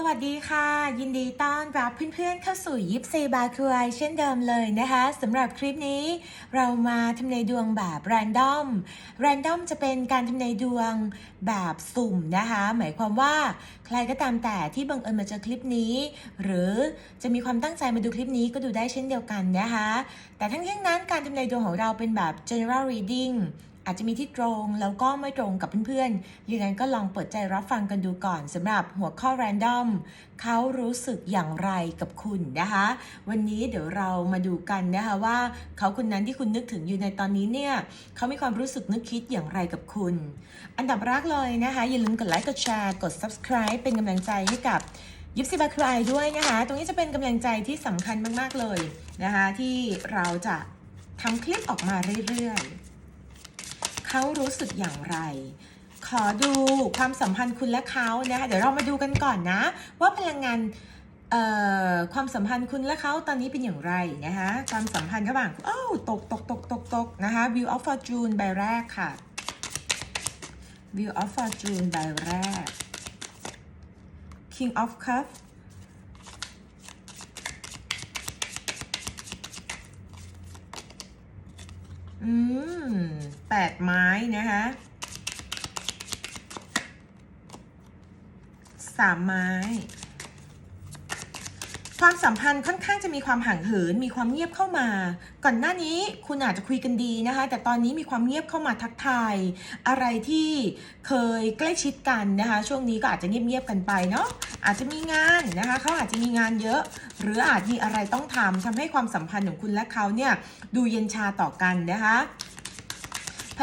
สวัสดีค่ะ ยินดีต้อนรับเพื่อนๆเข้าสู่ยิปซีบาครวยเช่นเดิมเลยนะคะสำหรับคลิปนี้เรามาทำนายดวงแบบแรนดอมแรนดอมจะเป็นการทำนายดวงแบบสุ่มนะคะ หมายความว่าใครก็ตามแต่ที่บังเอิญมาเจอคลิปนี้ หรือจะมีความตั้งใจมาดูคลิปนี้ก็ดูได้เช่นเดียวกันนะคะ แต่ทั้งนี้ทั้งนั้นการทำนายดวงของเราเป็นแบบ general reading อาจจะมีที่ตรงแล้วก็ไม่ตรงกับเพื่อนๆยังไงก็ลองเปิดใจรับฟังกันดูก่อนสำหรับหัวข้อ random เขารู้สึกอย่างไรกับคุณนะคะ วันนี้เดี๋ยวเรามาดูกันนะคะว่า เขาคนนั้นที่คุณนึกถึงอยู่ในตอนนี้เนี่ยเขามีความรู้สึกนึกคิดอย่างไรกับคุณ อันดับแรกเลยนะคะอย่าลืมกดไลค์กดแชร์กด subscribe เป็นกำลังใจให้กับยิปซีบาครายด้วยนะคะ ตรงนี้จะเป็นกำลังใจที่สำคัญมาก ๆ เลยนะคะ ที่เราจะทำคลิปออกมาเรื่อย ๆ เขารู้สึกอย่างไร ขอดูความสัมพันธ์คุณและเขานะคะเดี๋ยวเรามาดูกันก่อนนะ ว่าพลังงานความสัมพันธ์คุณและเขาตอนนี้เป็นอย่างไรนะคะความสัมพันธ์ระหว่างอ้าวตกตกตกตกตกนะคะ View of Fortune ใบแรกค่ะ View of Fortune ใบแรก King of Cups อืมแปดไม้นะคะสามไม้ ความสัมพันธ์ค่อนข้างจะมีความห่างเหิน มีความเงียบเข้ามา ก่อนหน้านี้คุณอาจจะคุยกันดีนะคะ แต่ตอนนี้มีความเงียบเข้ามาทักทาย อะไรที่เคยใกล้ชิดกันนะคะ ช่วงนี้ก็อาจจะเงียบๆกันไปเนาะอาจจะมีงานนะคะเขาอาจจะมีงานเยอะ หรืออาจมีอะไรต้องทำทำให้ความสัมพันธ์ของคุณและเขาเนี่ยดูเย็นชาต่อกันนะคะ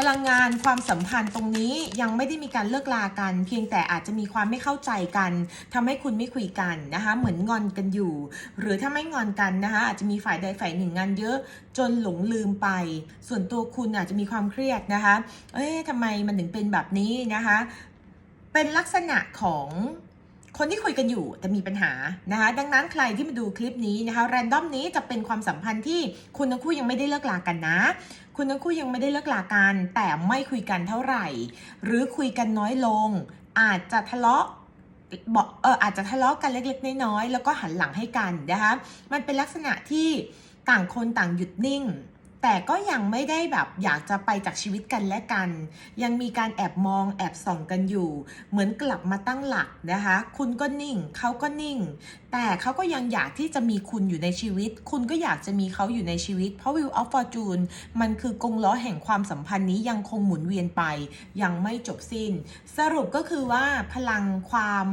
พลังงานความสัมพันธ์ตรงนี้ยังไม่ได้มีการเลิกลากัน เพียงแต่อาจจะมีความไม่เข้าใจกันทำให้คุณไม่คุยกันนะคะ เหมือนงอนกันอยู่ หรือถ้าไม่งอนกันนะคะ อาจจะมีฝ่ายใดฝ่ายหนึ่งงานเยอะจนหลงลืมไป ส่วนตัวคุณอาจจะมีความเครียดนะคะ เอ๊ะทำไมมันถึงเป็นแบบนี้นะคะ เป็นลักษณะของ คนที่คุยกันอยู่แต่มีปัญหานะคะ ดังนั้นใครที่มาดูคลิปนี้นะคะแรนดอมนี้จะเป็นความสัมพันธ์ที่คุณทั้งคู่ยังไม่ได้เลิกลากันนะ คุณทั้งคู่ยังไม่ได้เลิกลากัน แต่ไม่คุยกันเท่าไหร่ หรือคุยกันน้อยลง อาจจะทะเลาะบอกเอออาจจะทะเลาะกันเล็กๆน้อยๆแล้วก็หันหลังให้กันนะคะมันเป็นลักษณะที่ต่างคนต่างหยุดนิ่ง แต่ก็ยังไม่ได้แบบอยากจะไปจากชีวิตกันและกัน ยังมีการแอบมองแอบส่องกันอยู่ เหมือนกลับมาตั้งหลักนะคะ คุณก็นิ่งเขาก็นิ่ง แต่เขาก็ยังอยากที่จะมีคุณอยู่ในชีวิต คุณก็อยากจะมีเขาอยู่ในชีวิต เพราะ Wheel of Fortune มันคือกงล้อแห่งความสัมพันธ์นี้ยังคงหมุนเวียนไป ยังไม่จบสิ้น สรุปก็คือว่าพลังความ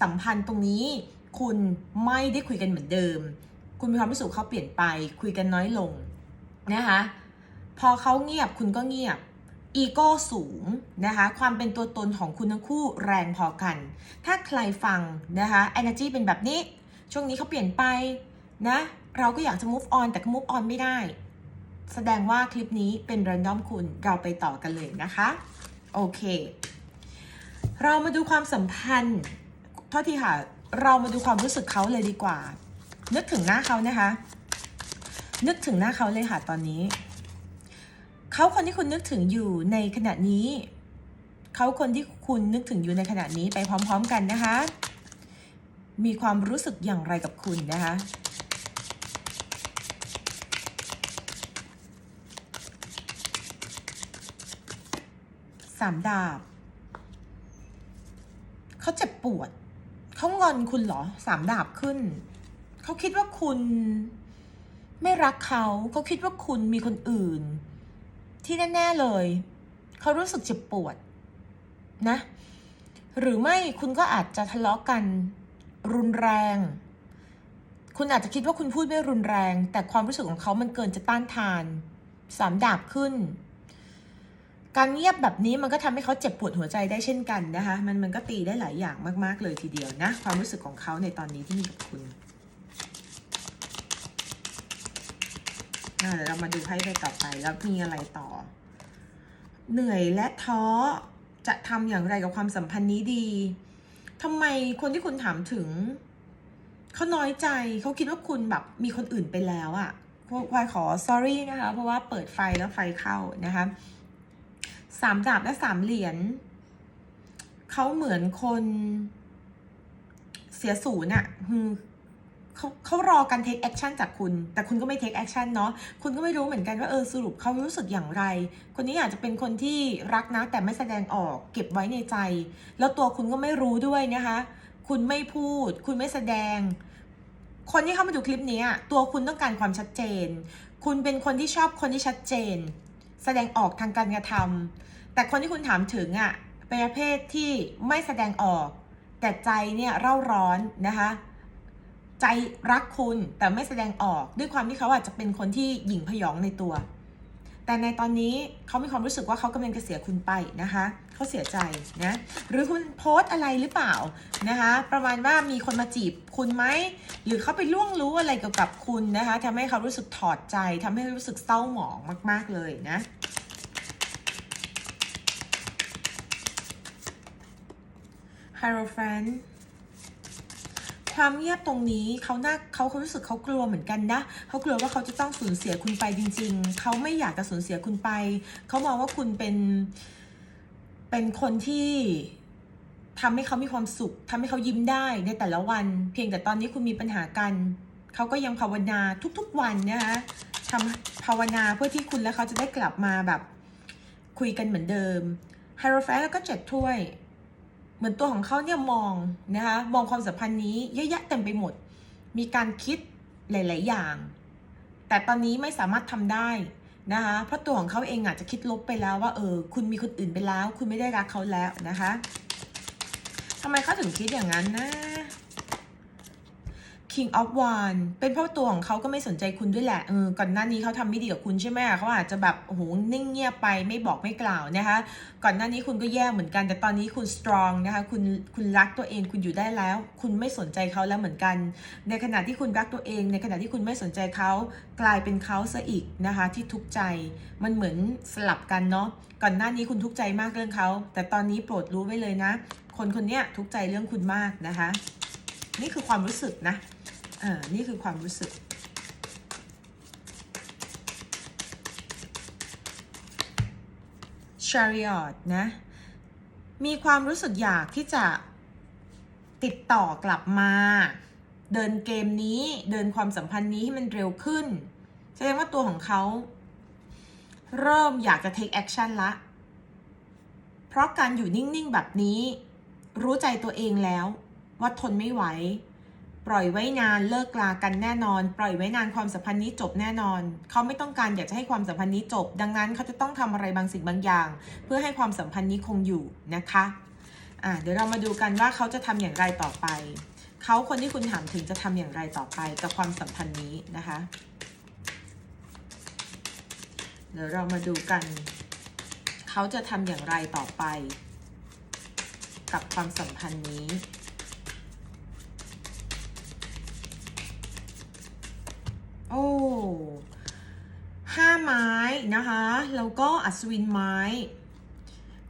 สัมพันธ์ตรงนี้ คุณไม่ได้คุยกันเหมือนเดิม คุณมีความรู้สึกเขาเปลี่ยนไป คุยกันน้อยลง นะคะพอเขาเงียบคุณก็เงียบอีโก้สูงนะคะความเป็นตัวตนของคุณทั้งคู่แรงพอกัน ถ้าใครฟังนะคะ energy เป็นแบบนี้ ช่วงนี้เขาเปลี่ยนไปนะเราก็อยากจะ move on แต่ก็ move on ไม่ได้ แสดงว่าคลิปนี้เป็น random คุณเราไปต่อกันเลยนะคะ โอเค เรามาดูความสัมพันธ์โทษทีค่ะ เรามาดูความรู้สึกเขาเลยดีกว่า นึกถึงหน้าเขานะคะ นึกถึงหน้าเขาเลยค่ะตอนนี้ เขาคนที่คุณนึกถึงอยู่ในขณะนี้ เขาคนที่คุณนึกถึงอยู่ในขณะนี้ไปพร้อม ๆ กันนะคะ มีความรู้สึกอย่างไรกับคุณนะคะสามดาบ เขาเจ็บปวด เขางอนคุณเหรอ สามดาบขึ้น เขาคิดว่าคุณ ไม่รักเขาเขาคิดว่าคุณมีคนอื่น ที่แน่ ๆเลย เขารู้สึกเจ็บปวดนะ หรือไม่คุณก็อาจจะทะเลาะกันรุนแรง คุณอาจจะคิดว่าคุณพูดไม่รุนแรง แต่ความรู้สึกของเขามันเกินจะต้านทาน สามดาบขึ้น การเงียบแบบนี้มันก็ทำให้เขาเจ็บปวดหัวใจได้เช่นกันนะคะ มันมันก็ตีได้หลายอย่างมากๆเลยทีเดียวนะ ความรู้สึกของเขาในตอนนี้ที่มีกับคุณ อ่า เดี๋ยวเรามาดูไพ่ใบต่อไปแล้วมีอะไรต่อ เหนื่อยและท้อจะทำอย่างไรกับความสัมพันธ์นี้ดีทำไมคนที่คุณถามถึงเขาน้อยใจเขาคิดว่าคุณแบบมีคนอื่นไปแล้วอะ่ะควายขอ sorry นะคะ เพราะว่าเปิดไฟแล้วไฟเข้านะคะสามดาบและสามเหรียญเขาเหมือนคนเสียศูนย์อะอื เขาเขารอการ take action จากคุณ แต่คุณก็ไม่ take action เนาะคุณก็ไม่รู้เหมือนกันว่าเออสรุปเขารู้สึกอย่างไร คนนี้อาจจะเป็นคนที่รักนะ แต่ไม่แสดงออกเก็บไว้ในใจ แล้วตัวคุณก็ไม่รู้ด้วยนะคะ คุณไม่พูด คุณไม่แสดง คนที่เข้ามาดูคลิปนี้ตัวคุณต้องการความชัดเจน คุณเป็นคนที่ชอบคนที่ชัดเจน แสดงออกทางการกระทำแต่คนที่คุณถามถึงอะเป็นประเภทที่ไม่แสดงออก แต่ใจเนี่ยเร่าร้อนนะคะ ใจรักคุณแต่ไม่แสดงออกด้วยความที่เขาอาจจะเป็นคนที่หยิ่งพยองในตัว แต่ในตอนนี้เขามีความรู้สึกว่าเขากำลังจะเสียคุณไปนะคะเขาเสียใจนะหรือคุณโพสต์อะไรหรือเปล่านะคะประมาณว่ามีคนมาจีบคุณไหมหรือเขาไปล่วงรู้อะไรเกี่ยวกับคุณนะคะทำให้เขารู้สึกถอดใจทำให้รู้สึกเศร้าหมองมาก ๆเลยนะ h i e r o p h a n t ความเงียบตรงนี้เขาน่าเขาเขารู้สึกเขากลัวเหมือนกันนะเขากลัวว่าเขาจะต้องสูญเสียคุณไปจริง ๆ เขาไม่อยากจะสูญเสียคุณไปเขามองว่าคุณเป็นเป็นคนที่ทำให้เขามีความสุขทำให้เขายิ้มได้ในแต่ละวัน เพียงแต่ตอนนี้คุณมีปัญหากันเขาก็ยังภาวนาทุกๆวันนะคะทำภาวนาเพื่อที่คุณและเขาจะได้กลับมาแบบ คุยกันเหมือนเดิมไฮโรแฟแล้วก็เจ็ดถ้วย เหมือนตัวของเขาเนี่ยมองนะคะมองความสัมพันธ์นี้เยอะแยะเต็มไปหมด มีการคิดหลาย ๆ อย่าง แต่ตอนนี้ไม่สามารถทำได้นะคะเพราะตัวของเขาเองอาจจะคิดลบไปแล้วว่าเออคุณมีคนอื่นไปแล้ว คุณไม่ได้รักเขาแล้วนะคะทำไมเขาถึงคิดอย่างนั้นนะ King of w a n เป็นเพราะตัวของเขาก็ไม่สนใจคุณด้วยแหละเออก่อนหน้านี้เขาทำไม่ดีกับคุณใช่ไหมเขาอาจจะแบบโอ้โหนิ่งเงียบไปไม่บอกไม่กล่าวนะคะ ก่อนหน้านี้คุณก็แย่เหมือนกัน แต่ตอนนี้คุณ strong นะคะคุณคุณรักตัวเองคุณอยู่ได้แล้ว คุณไม่สนใจเขาแล้วเหมือนกัน ในขณะที่คุณรักตัวเอง ในขณะที่คุณไม่สนใจเขากลายเป็นเขาซะอีกนะคะที่ทุกข์ใจมันเหมือนสลับกันเนาะก่อนหน้านี้คุณทุกข์ใจมากเรื่องเขาแต่ตอนนี้โปรดรู้ไว้เลยนะ คนคนนี้ทุกข์ใจเรื่องคุณมากนะคะ นี่คือความรู้สึกนะ ออนี่คือความรู้สึก Chariot นะ มีความรู้สึกอยากที่จะติดต่อกลับมา เดินเกมนี้เดินความสัมพันธ์นี้ให้มันเร็วขึ้น แสดงว่าตัวของเขา เริ่มอยากจะ take action ละ เพราะการอยู่นิ่ง ๆ แบบนี้ รู้ใจตัวเองแล้วว่าทนไม่ไหว ปล่อยไว้นานเลิกลากันแน่นอน ปล่อยไว้นานความสัมพันธ์นี้จบแน่นอน เขาไม่ต้องการอยากจะให้ความสัมพันธ์นี้จบ ดังนั้นเขาจะต้องทำอะไรบางสิ่งบางอย่าง เพื่อให้ความสัมพันธ์นี้คงอยู่นะคะอ่าเดี๋ยวเรามาดูกันว่าเขาจะทำอย่างไรต่อไป เขาคนที่คุณถามถึงจะทำอย่างไรต่อไปกับความสัมพันธ์นี้นะคะ เดี๋ยวเรามาดูกัน เขาจะทำอย่างไรต่อไป กับความสัมพันธ์นี้ โอ้ห้าไม้นะคะ แล้วก็อัศวินไม้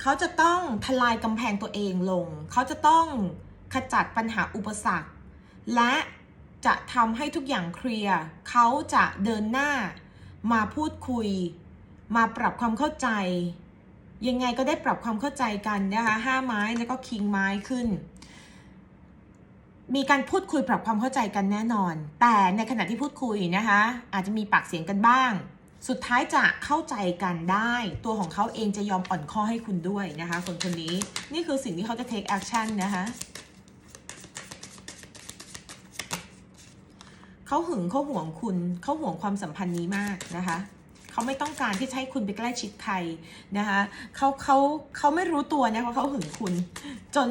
เขาจะต้องทลายกำแพงตัวเองลง เขาจะต้องขจัดปัญหาอุปสรรค และจะทำให้ทุกอย่างเคลียร์ เขาจะเดินหน้ามาพูดคุย มาปรับความเข้าใจ ยังไงก็ได้ปรับความเข้าใจกันนะคะห้าไม้แล้วก็คิงไม้ขึ้น มีการพูดคุยปรับความเข้าใจกันแน่นอน แต่ในขณะที่พูดคุยนะคะ อาจจะมีปากเสียงกันบ้าง สุดท้ายจะเข้าใจกันได้ ตัวของเขาเองจะยอมอ่อนข้อให้คุณด้วยนะคะคนคนนี้นี่คือสิ่งที่เขาจะ take action นะคะเขาหึงเขาห่วงคุณเขาห่วงความสัมพันธ์นี้มากนะคะเขาไม่ต้องการที่จะให้คุณไปใกล้ชิดใครนะคะเขาเขาเขาไม่รู้ตัวนะว่าเขาหึงคุณ จน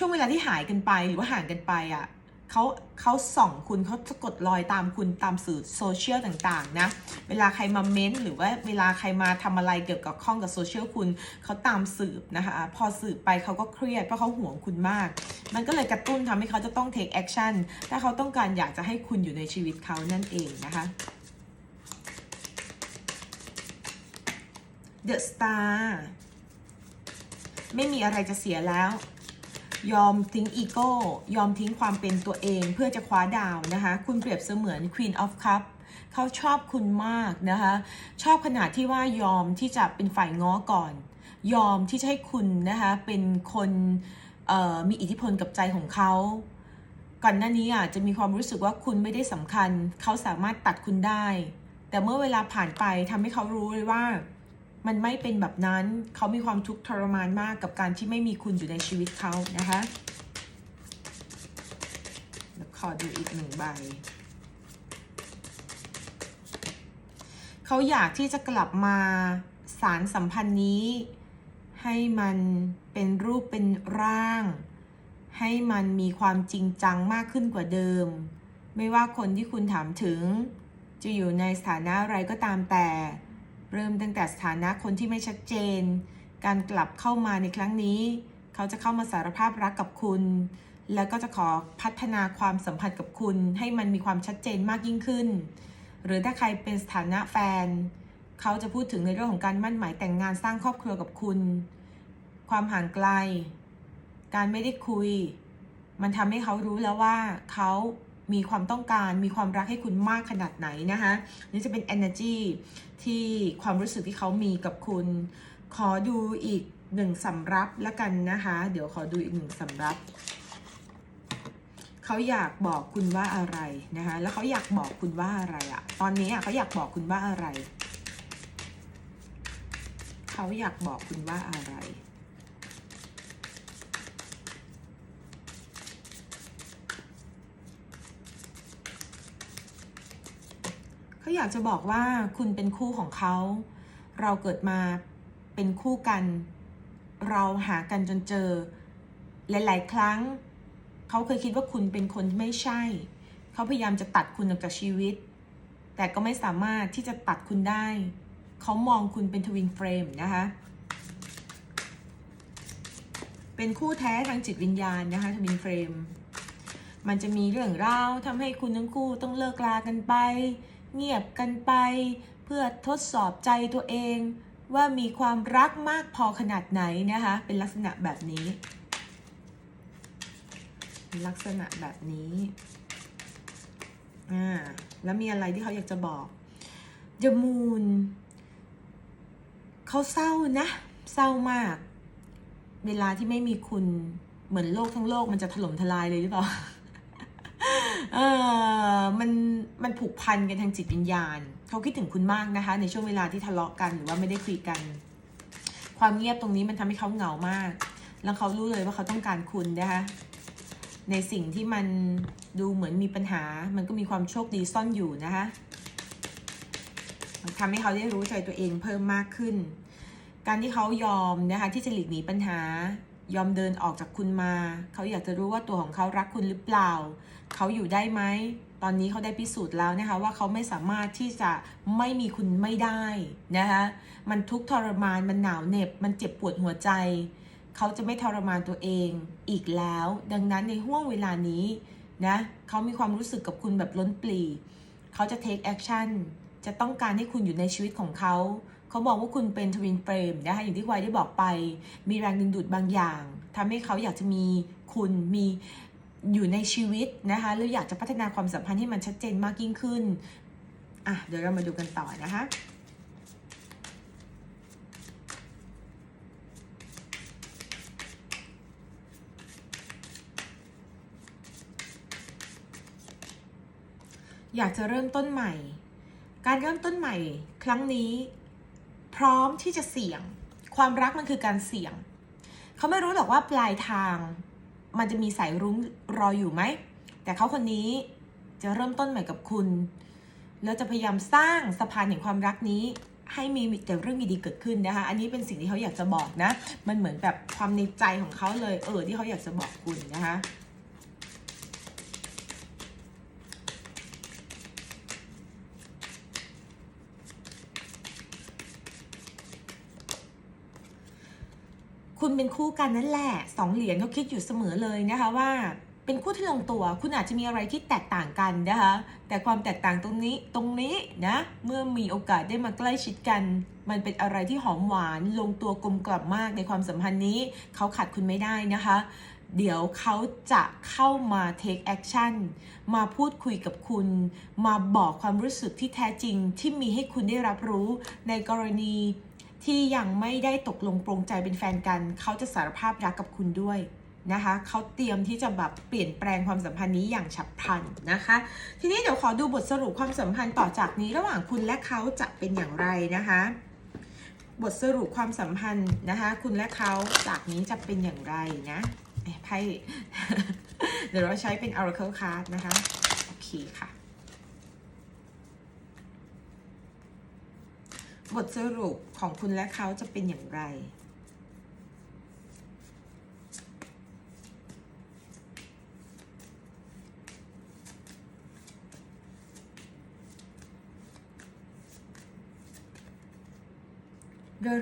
ช่วงเวลาที่หายกันไปหรือว่าห่างกันไปอะเขาเขาส่องคุณเขาสะกดรอยตามคุณตามสื่อโซเชียลต่างๆนะ เวลาใครมาเม้นต์หรือว่าเวลาใครมาทำอะไรเกี่ยวกับข้องกับโซเชียลคุณเขาตามสืบนะคะ พอสืบไปเขาก็เครียดเพราะเขาห่วงคุณมาก มันก็เลยกระตุ้นทำให้เขาจะต้อง take action ถ้าเขาต้องการอยากจะให้คุณอยู่ในชีวิตเขานั่นเองนะคะ The Star ไม่มีอะไรจะเสียแล้ว ยอมทิ้งอีโก้ ยอมทิ้งความเป็นตัวเองเพื่อจะคว้าดาวนะคะ คุณเปรียบเสมือน Queen of Cup เขาชอบคุณมากนะคะ ชอบขนาดที่ว่ายอมที่จะเป็นฝ่ายง้อก่อน ยอมที่จะให้คุณนะคะเป็นคนมีอิทธิพลกับใจของเขา ก่อนหน้านี้อาจจะมีความรู้สึกว่าคุณไม่ได้สำคัญ เขาสามารถตัดคุณได้ แต่เมื่อเวลาผ่านไปทำให้เขารู้เลยว่า มันไม่เป็นแบบนั้น เขามีความทุกข์ทรมานมากกับการที่ไม่มีคุณอยู่ในชีวิตเขานะคะเดี๋ยวขอดูอีกหนึ่งใบ เขาอยากที่จะกลับมาสารสัมพันธ์นี้ ให้มันเป็นรูปเป็นร่าง ให้มันมีความจริงจังมากขึ้นกว่าเดิม ไม่ว่าคนที่คุณถามถึง จะอยู่ในสถานะอะไรก็ตามแต่ เริ่มตั้งแต่สถานะคนที่ไม่ชัดเจน การกลับเข้ามาในครั้งนี้ เขาจะเข้ามาสารภาพรักกับคุณ แล้วก็จะขอพัฒนาความสัมพันธ์กับคุณ ให้มันมีความชัดเจนมากยิ่งขึ้น หรือถ้าใครเป็นสถานะแฟน เขาจะพูดถึงในเรื่องของการมั่นหมายแต่งงานสร้างครอบครัวกับคุณ ความห่างไกล การไม่ได้คุย มันทำให้เขารู้แล้วว่าเขา มีความต้องการมีความรักให้คุณมากขนาดไหนนะคะนี่จะเป็น energy ที่ความรู้สึกที่เขามีกับคุณ ขอดูอีกหนึ่งสำรับแล้วกันนะคะ เดี๋ยวขอดูอีกหนึ่งสำรับเขาอยากบอกคุณว่าอะไรนะคะ แล้วเขาอยากบอกคุณว่าอะไรอะตอนนี้อะเขาอยากบอกคุณว่าอะไร เขาอยากบอกคุณว่าอะไร เขาอยากจะบอกว่าคุณเป็นคู่ของเขา เราเกิดมาเป็นคู่กัน เราหากันจนเจอ หลาย ๆ ครั้ง เขาเคยคิดว่าคุณเป็นคนที่ไม่ใช่ เขาพยายามจะตัดคุณออกจากชีวิต แต่ก็ไม่สามารถที่จะตัดคุณได้ เขามองคุณเป็นทวินเฟรมนะคะ เป็นคู่แท้ทางจิตวิญญาณนะคะทวินเฟรมมันจะมีเรื่องราวทำให้คุณทั้งคู่ต้องเลิกลากันไป เงียบกันไป เพื่อทดสอบใจตัวเอง ว่ามีความรักมากพอขนาดไหนนะคะ เป็นลักษณะแบบนี้ ลักษณะแบบนี้อ่าแล้วมีอะไรที่เขาอยากจะบอกยมูนเขาเศร้านะ เศร้ามาก เวลาที่ไม่มีคุณเหมือนโลกทั้งโลกมันจะถล่มทลายเลยหรือเปล่า เออมันมันผูกพันกันทางจิตวิญญาณ เขาคิดถึงคุณมากนะคะ ในช่วงเวลาที่ทะเลาะกันหรือว่าไม่ได้คุยกัน ความเงียบตรงนี้มันทำให้เขาเหงามาก แล้วเขารู้เลยว่าเขาต้องการคุณนะคะในสิ่งที่มันดูเหมือนมีปัญหา มันก็มีความโชคดีซ่อนอยู่นะคะมันทำให้เขาได้รู้ใจตัวเองเพิ่มมากขึ้น การที่เขายอมนะคะที่จะหลีกหนีปัญหายอมเดินออกจากคุณมา เขาอยากจะรู้ว่าตัวของเขารักคุณหรือเปล่า เขาอยู่ได้ไหม ตอนนี้เขาได้พิสูจน์แล้วนะคะ ว่าเขาไม่สามารถที่จะไม่มีคุณไม่ได้นะคะมันทุกข์ทรมานมันหนาวเหน็บ มันเจ็บปวดหัวใจ เขาจะไม่ทรมานตัวเองอีกแล้ว ดังนั้นในห่วงเวลานี้นะเขามีความรู้สึกกับคุณแบบล้นปลีเขาจะ take action จะต้องการให้คุณอยู่ในชีวิตของเขา เขาบอกว่าคุณเป็นทวินเฟรมนะคะอย่างที่วายได้บอกไป มีแรงดึงดูดบางอย่างทำให้เขาอยากจะมีคุณมี อยู่ในชีวิตนะคะหรืออยากจะพัฒนาความสัมพันธ์ให้มันชัดเจนมากยิ่งขึ้นอะเดี๋ยวเรามาดูกันต่อนะคะอยากจะเริ่มต้นใหม่ การเริ่มต้นใหม่ครั้งนี้ พร้อมที่จะเสี่ยง ความรักมันคือการเสี่ยง เขาไม่รู้หรอกว่าปลายทาง มันจะมีสายรุ้งรออยู่ไหม แต่เขาคนนี้จะเริ่มต้นใหม่กับคุณ แล้วจะพยายามสร้างสะพานแห่งความรักนี้ ให้มีแต่เรื่องดีๆเกิดขึ้นนะคะ อันนี้เป็นสิ่งที่เขาอยากจะบอกนะ มันเหมือนแบบความในใจของเขาเลย เออ ที่เขาอยากจะบอกคุณนะคะ คุณเป็นคู่กันนั่นแหละสองเหรียญเขาคิดอยู่เสมอเลยนะคะว่าเป็นคู่ที่ลงตัว คุณอาจจะมีอะไรที่แตกต่างกันนะคะ แต่ความแตกต่างตรงนี้ตรงนี้นะ เมื่อมีโอกาสได้มาใกล้ชิดกัน มันเป็นอะไรที่หอมหวานลงตัวกลมกล่อมมากในความสัมพันธ์นี้ เขาขาดคุณไม่ได้นะคะ เดี๋ยวเขาจะเข้ามา take action มาพูดคุยกับคุณ มาบอกความรู้สึกที่แท้จริงที่มีให้คุณได้รับรู้ในกรณี ที่ยังไม่ได้ตกลงปรงใจเป็นแฟนกัน เขาจะสารภาพรักกับคุณด้วยนะคะเขาเตรียมที่จะแบบเปลี่ยนแปลงความสัมพันธ์นี้อย่างฉับพลันนะคะ ทีนี้เดี๋ยวขอดูบทสรุปความสัมพันธ์ต่อจากนี้ระหว่างคุณและเขาจะเป็นอย่างไรนะคะ บทสรุปความสัมพันธ์นะคะ คุณและเขาจากนี้จะเป็นอย่างไรนะไพ่เดี๋ยวเราใช้เป็น oracle card นะคะ โอเคค่ะ บทสรุปของคุณและเขาจะเป็นอย่างไร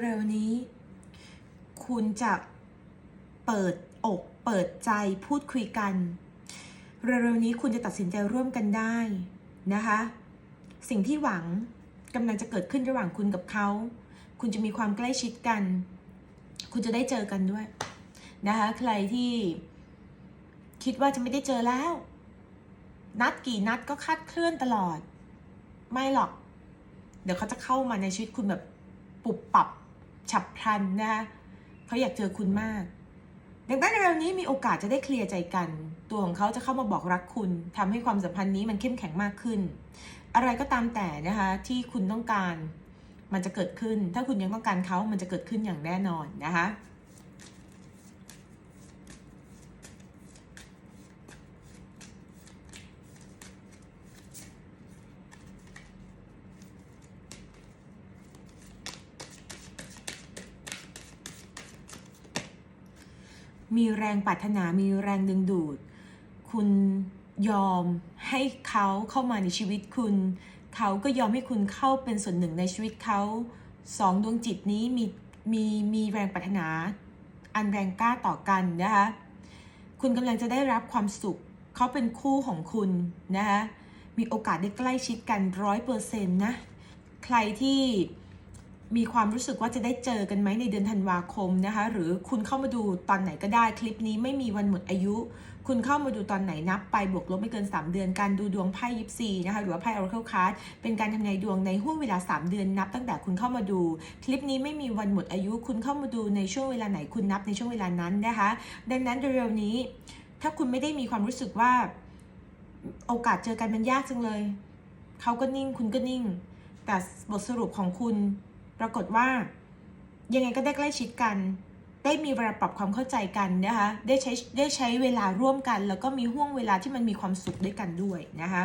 เร็วๆนี้ คุณจะเปิดอกเปิดใจพูดคุยกัน เร็วๆนี้คุณจะตัดสินใจร่วมกันได้นะคะ สิ่งที่หวัง กำลังจะเกิดขึ้นระหว่างคุณกับเขา คุณจะมีความใกล้ชิดกัน คุณจะได้เจอกันด้วยนะคะ ใครที่คิดว่าจะไม่ได้เจอแล้ว นัดกี่นัดก็คาดเคลื่อนตลอด ไม่หรอก เดี๋ยวเขาจะเข้ามาในชีวิตคุณแบบปุบปับฉับพลันนะคะเขาอยากเจอคุณมาก ดังนั้นในเร็วนี้มีโอกาสจะได้เคลียร์ใจกัน ตัวของเขาจะเข้ามาบอกรักคุณทำให้ความสัมพันธ์นี้มันเข้มแข็งมากขึ้น อะไรก็ตามแต่นะคะที่คุณต้องการ มันจะเกิดขึ้น ถ้าคุณยังต้องการเขามันจะเกิดขึ้นอย่างแน่นอนนะคะ มีแรงปรารถนา มีแรงดึงดูด คุณยอมให้เขาเข้ามาในชีวิตคุณ เขาก็ยอมให้คุณเข้าเป็นส่วนหนึ่งในชีวิตเขาสองดวงจิตนี้มีมีมีแรงปรารถนา อันแรงกล้าต่อกันนะคะ คุณกำลังจะได้รับความสุข เขาเป็นคู่ของคุณนะคะ มีโอกาสได้ใกล้ชิดกันร้อยเปอร์เซ็นต์นะ ใครที่ มีความรู้สึกว่าจะได้เจอกันไหมในเดือนธันวาคมนะคะ หรือคุณเข้ามาดูตอนไหนก็ได้คลิปนี้ไม่มีวันหมดอายุ คุณเข้ามาดูตอนไหนนับไปบวกลบไม่เกิน 3 เดือนการดูดวงไพ่ยิปซีนะคะหรือว่าไพ่ Oracle Card เป็นการทำนายดวงในห่วงเวลา 3 เดือนนับตั้งแต่คุณเข้ามาดู คลิปนี้ไม่มีวันหมดอายุ คุณเข้ามาดูในช่วงเวลาไหนคุณนับในช่วงเวลานั้นนะคะ ดังนั้นเร็วๆนี้ ถ้าคุณไม่ได้มีความรู้สึกว่าโอกาสเจอกันมันยากจังเลยเขาก็นิ่งคุณก็นิ่ง แต่บทสรุปของคุณ ปรากฏว่ายังไงก็ได้ใกล้ชิดกัน ได้มีเวลาปรับความเข้าใจกันนะคะได้ใช้ได้ใช้เวลาร่วมกัน แล้วก็มีห่วงเวลาที่มันมีความสุขด้วยกันด้วยนะคะ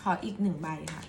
ขออีกหนึ่งใบค่ะ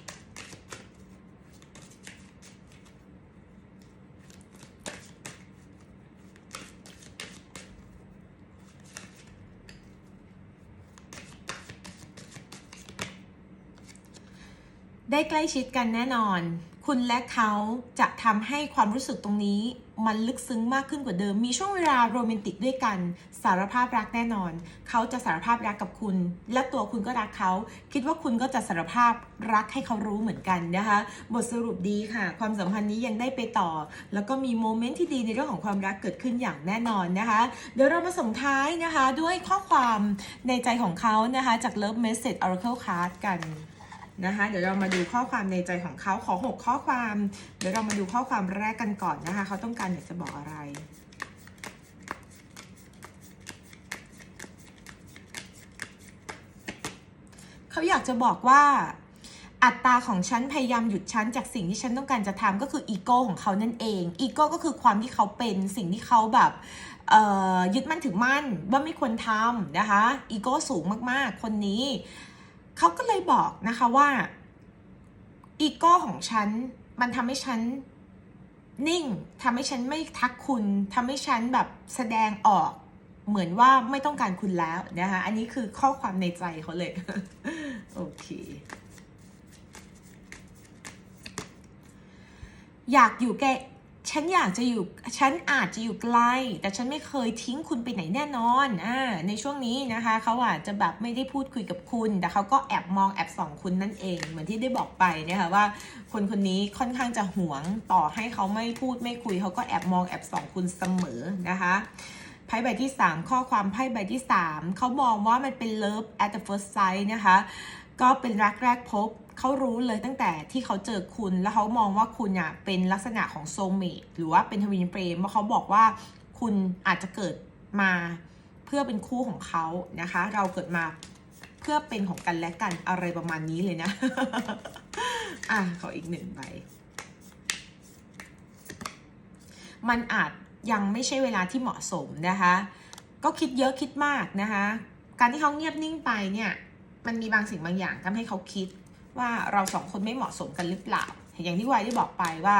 ได้ใกล้ชิดกันแน่นอน คุณและเขาจะทำให้ความรู้สึกตรงนี้ มันลึกซึ้งมากขึ้นกว่าเดิม มีช่วงเวลาโรแมนติกด้วยกัน สารภาพรักแน่นอน เขาจะสารภาพรักกับคุณ และตัวคุณก็รักเขา คิดว่าคุณก็จะสารภาพรักให้เขารู้เหมือนกันนะคะ บทสรุปดีค่ะ ความสัมพันธ์นี้ยังได้ไปต่อ แล้วก็มีโมเมนต์ที่ดีในเรื่องของความรักเกิดขึ้นอย่างแน่นอนนะคะ เดี๋ยวเรามาส่งท้ายนะคะ ด้วยข้อความในใจของเขานะคะ จาก Love Message Oracle Card กัน นะคะ เดี๋ยวเรามาดูข้อความในใจของเขาขอ6ข้อความ เดี๋ยวเรามาดูข้อความแรกกันก่อนนะคะ เขาต้องการอยากจะบอกอะไรเขาอยากจะบอกว่าอัตราของฉันพยายามหยุดฉันจากสิ่งที่ฉันต้องการจะทำก็คืออีโก้ของเขานั่นเองอีโก้ก็คือความที่เขาเป็นสิ่งที่เขาแบบยึดมั่นถือมั่นว่าไม่ควรทำนะคะอีโก้สูงมากๆ คนนี้ เขาก็เลยบอกนะคะว่าอีโก้ของฉัน มันทำให้ฉันนิ่งทำให้ฉันไม่ทักคุณทำให้ฉันแบบแสดงออก เหมือนว่าไม่ต้องการคุณแล้วนะคะ อันนี้คือข้อความในใจเขาเลย โอเค อยากอยู่แก ฉันอยากจะอยู่ฉันอาจจะอยู่ไกล แต่ฉันไม่เคยทิ้งคุณไปไหนแน่นอนอ่าในช่วงนี้นะคะเขาอาจจะแบบไม่ได้พูดคุยกับคุณ แต่เขาก็แอบมองแอบส่องคุณนั่นเอง เหมือนที่ได้บอกไปนะคะว่า คนคนนี้ค่อนข้างจะหวงต่อให้เขาไม่พูดไม่คุยเขาก็แอบมองแอบส่องคุณเสมอนะคะไพ่ใบที่ 3 ข้อความไพ่ใบที่ 3 เขามองว่ามันเป็น love at the first sight นะคะก็เป็นรักแรกพบ เขารู้เลยตั้งแต่ที่เขาเจอคุณแล้วเขามองว่าคุณอะเป็นลักษณะของโซเมตหรือว่าเป็นทวินเฟรมเพราเขาบอกว่าคุณอาจจะเกิดมาเพื่อเป็นคู่ของเขานะคะ เราเกิดมาเพื่อเป็นของกันและกันอะไรประมาณนี้เลยนะ อะขออีกหนึ่งใบ มันอาจยังไม่ใช่เวลาที่เหมาะสมนะคะ ก็คิดเยอะคิดมากนะคะ การที่เขาเงียบนิ่งไปเนี่ย มันมีบางสิ่งบางอย่างทำให้เขาคิด ว่าเราสองคนไม่เหมาะสมกันหรือเปล่า อย่างที่วายได้บอกไปว่า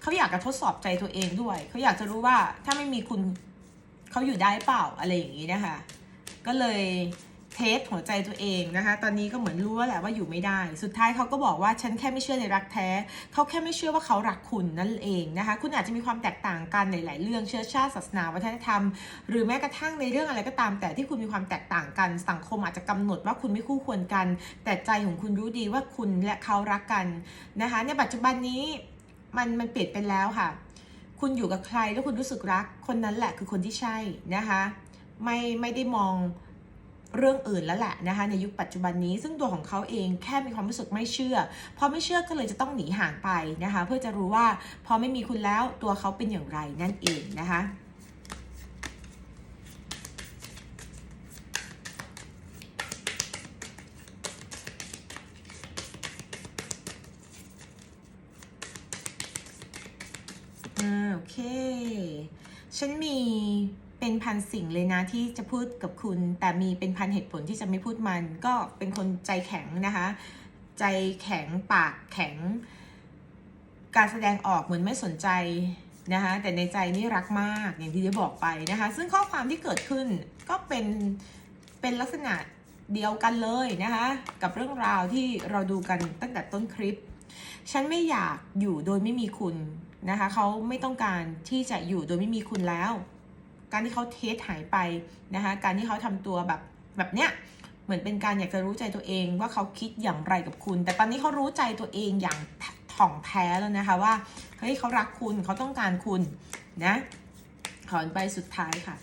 เขาอยากจะทดสอบใจตัวเองด้วย เขาอยากจะรู้ว่าถ้าไม่มีคุณเขาอยู่ได้เปล่าอะไรอย่างนี้นะคะ ก็เลย เทสหัวใจตัวเองนะคะ ตอนนี้ก็เหมือนรู้แล้วแหละว่าอยู่ไม่ได้ สุดท้ายเขาก็บอกว่าฉันแค่ไม่เชื่อในรักแท้ เขาแค่ไม่เชื่อว่าเขารักคุณนั่นเองนะคะ คุณอาจจะมีความแตกต่างกันในหลายเรื่องเชื้อชาติศาสนาวัฒนธรรม หรือแม้กระทั่งในเรื่องอะไรก็ตาม แต่ที่คุณมีความแตกต่างกัน สังคมอาจจะกำหนดว่าคุณไม่คู่ควรกัน แต่ใจของคุณรู้ดีว่าคุณและเขารักกันนะคะ ในปัจจุบันนี้มันมันเปลี่ยนไปแล้วค่ะ คุณอยู่กับใครแล้วคุณรู้สึกรัก คนนั้นแหละคือคนที่ใช่นะคะ ไม่ไม่ได้มอง เรื่องอื่นแล้วแหละนะคะในยุคปัจจุบันนี้ซึ่งตัวของเขาเองแค่มีความรู้สึกไม่เชื่อพอไม่เชื่อก็เลยจะต้องหนีห่างไปนะคะ เพื่อจะรู้ว่าพอไม่มีคุณแล้วตัวเขาเป็นอย่างไรนั่นเองนะคะอ่าโอเค ฉันมี เป็นพันสิ่งเลยนะที่จะพูดกับคุณ แต่มีเป็นพันเหตุผลที่จะไม่พูดมัน ก็เป็นคนใจแข็งนะคะ ใจแข็งปากแข็ง การแสดงออกเหมือนไม่สนใจนะคะ แต่ในใจนี่รักมากอย่างที่ได้บอกไปนะคะ ซึ่งข้อความที่เกิดขึ้นก็เป็นเป็นลักษณะเดียวกันเลยนะคะ กับเรื่องราวที่เราดูกันตั้งแต่ต้นคลิป ฉันไม่อยากอยู่โดยไม่มีคุณนะคะเขาไม่ต้องการที่จะอยู่โดยไม่มีคุณแล้ว การที่เขาเทสหายไปนะคะ การที่เขาทำตัวแบบแบบเนี้ยเหมือนเป็นการอยากจะรู้ใจตัวเองว่าเขาคิดอย่างไรกับคุณ แต่ตอนนี้เขารู้ใจตัวเองอย่างถ่องแท้แล้วนะคะว่าเฮ้ยเขารักคุณเขาต้องการคุณนะขอนใบสุดท้ายค่ะ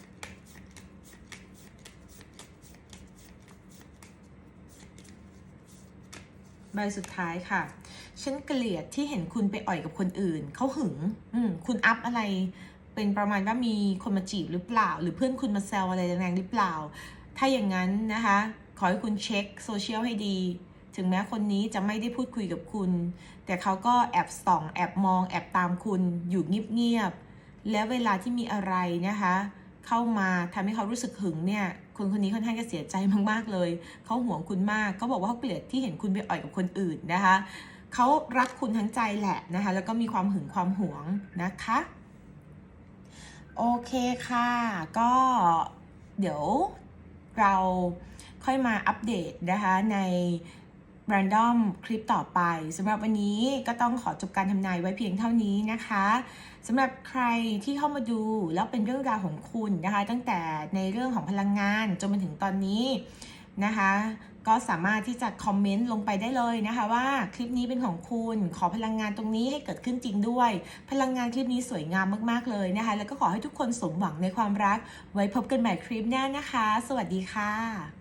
ใบสุดท้ายค่ะ ฉันเกลียดที่เห็นคุณไปอ่อยกับคนอื่น เขาหึง อืม คุณอัพอะไร เป็นประมาณว่ามีคนมาจีบหรือเปล่า หรือเพื่อนคุณมาแซวอะไรแรงๆหรือเปล่า ถ้าอย่างนั้นนะคะ ขอให้คุณเช็คโซเชียลให้ดี ถึงแม้คนนี้จะไม่ได้พูดคุยกับคุณ แต่เขาก็แอบส่อง แอบมอง แอบตามคุณอยู่เงียบๆแล้วเวลาที่มีอะไรนะคะ เข้ามาทำให้เขารู้สึกหึงเนี่ยคนคนนี้ค่อนข้างจะเสียใจมากๆเลย เขาห่วงคุณมากเขาบอกว่าเขาเกลียดที่เห็นคุณไปอ่อยกับคนอื่นนะคะเขารักคุณทั้งใจแหละนะคะ แล้วก็มีความหึงความหวงนะคะ โอเคค่ะ ก็เดี๋ยวเราค่อยมาอัปเดตนะคะใน Random คลิปต่อไปสำหรับวันนี้ก็ต้องขอจบการทำนายไว้เพียงเท่านี้นะคะสำหรับใครที่เข้ามาดูแล้วเป็นเรื่องราวของคุณนะคะ ตั้งแต่ในเรื่องของพลังงานจนมาถึงตอนนี้นะคะ ก็สามารถที่จะคอมเมนต์ลงไปได้เลยนะคะว่าคลิปนี้เป็นของคุณขอพลังงานตรงนี้ให้เกิดขึ้นจริงด้วย พลังงานคลิปนี้สวยงามมากๆเลยนะคะ แล้วก็ขอให้ทุกคนสมหวังในความรัก ไว้พบกันใหม่คลิปหน้านะคะ สวัสดีค่ะ